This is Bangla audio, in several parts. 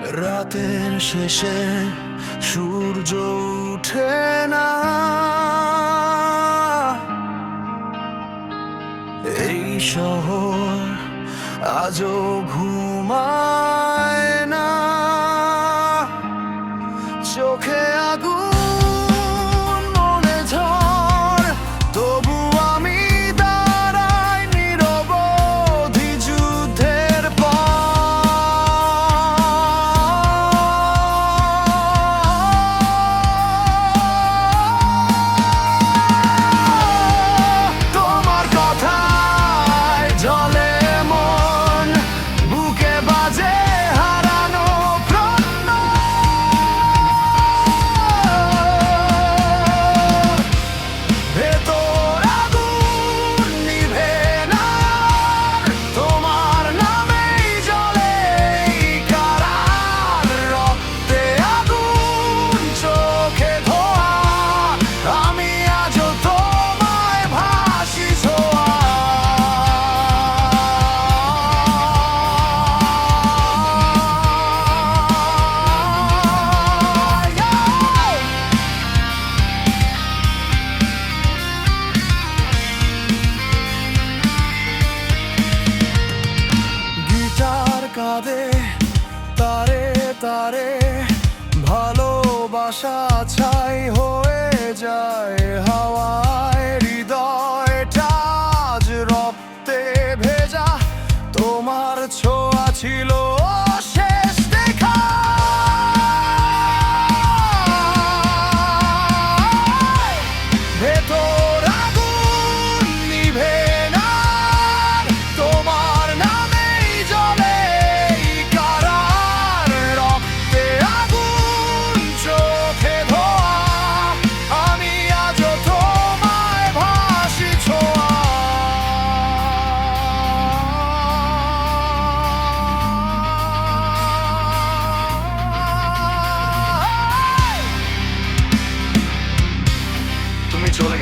রাতের শেষে সূর্য উঠে না। এই শহর আজও ঘুমা ভালোবাসা ছাই হয়ে যায়।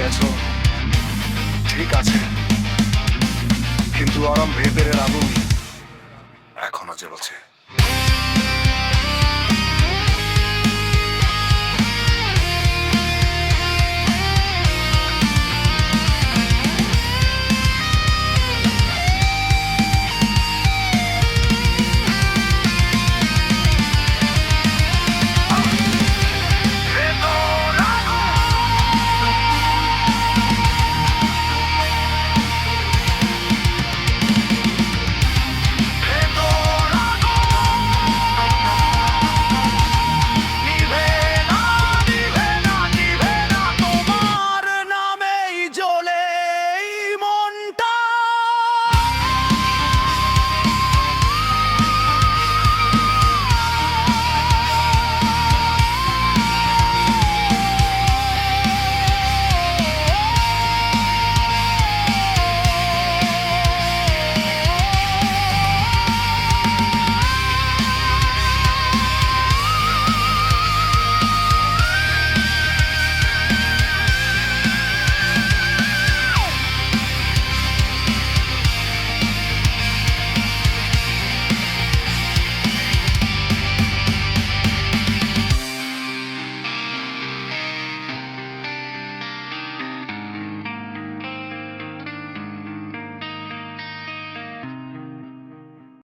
পেরেছ ঠিক আছে। কিন্তু আরাম ভেবে আগুন এখনও চলছে